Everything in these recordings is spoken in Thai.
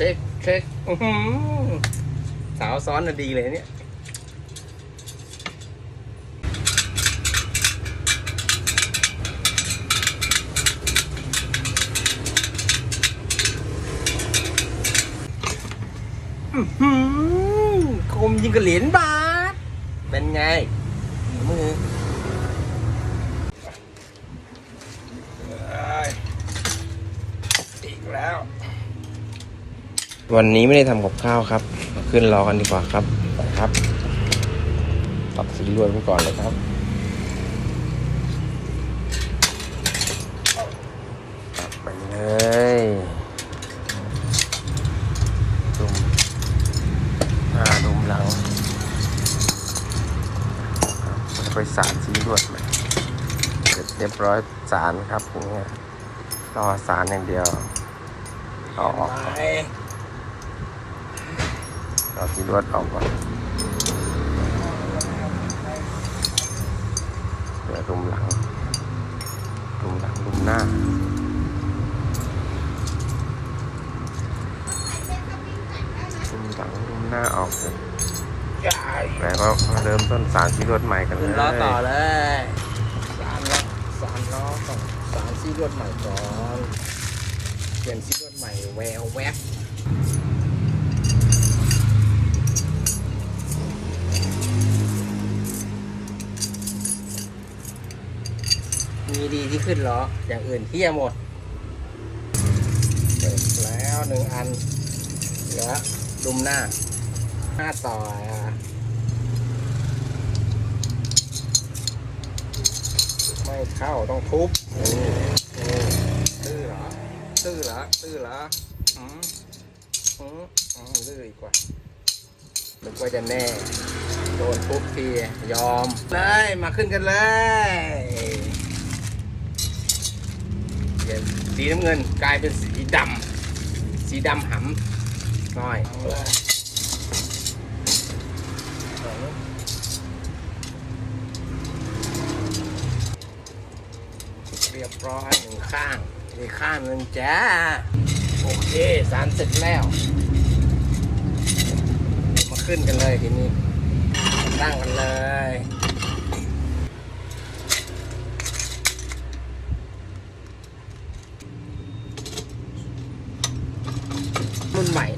ช็คเช็คอือหือสาวซ้อนน่ะดีเลยเนี่ยอือหือคมยิงกับเหรียญบาทเป็นไงมือเอ้ยอีกแล้ว วันนี้ไม่ได้ทำกับข้าวครับ ขึ้นรอกันดีกว่าครับไปครับตัดสีรวนไปก่อนเลยครับตัดไปเลยดุมหน้าดุมหลังมันจะไปสารสีรวดไหมเสร็จเรียบร้อยสารครับอย่างเงี้ยรอสารอย่างเดียวเอออก เอาที่รวดออกก่อนเหลือรุมหลังรุมหลังรุมหน้ารุมหลังรุมหน้าออกเลยแล้วก็เริ่มต้นสารที่รวดใหม่กันเลยล้อต่อเลยสามล้อสามล้อก่อสามซี่รวดใหม่ก่อนเปลี่ยนซี่รวดใหม่แววแวบ มีดีที่ขึ้นล้ออย่างอื่นเที่ยหมดเสร็จแล้วหนึ่งอันเหลือรุมหน้าหน้าต่ออะไม่เข้าต้องทุบตื้อเหรอตื้อเหรอตื้อเหรออืมอืมอืมตื้ออีกว่านึกว่าจะแน่โดนปุ๊บทียอมเลยมาขึ้นกันเลย สีน้ำเงินกลายเป็นสีดำสีดำหำน้อยเรียบร้อยหนึ่งข้างอีกข้างหนึ่งจ้า โอเคสารเสร็จแล้ว มาขึ้นกันเลยทีนี้ตั้งกันเลย รุ่นใหม่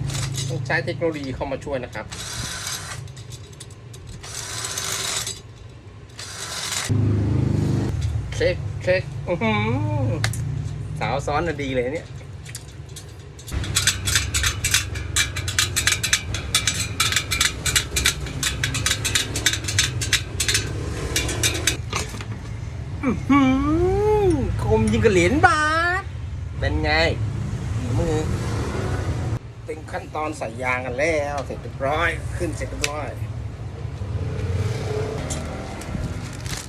ต้องใช้เทคโนโลยีเข้ามาช่วยนะครับ เช็คเช็คสาวซ้อนน่ะดีเลยเนี่ยอื้อหือคมยิงกับเหรียญบาทเป็นไงมือ ขั้นตอนใส่ยางกันแล้ว เสร็จเรียบร้อย ขึ้นเสร็จเรียบร้อย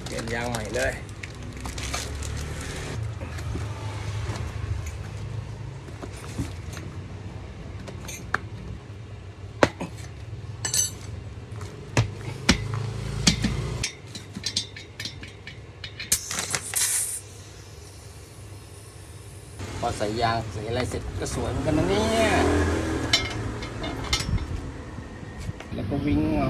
เปลี่ยนยางใหม่เลยพอใส่ยางใส่อะไรเสร็จก็สวยเหมือนกันนะเนี่ย แล้วก็วิ่งเงา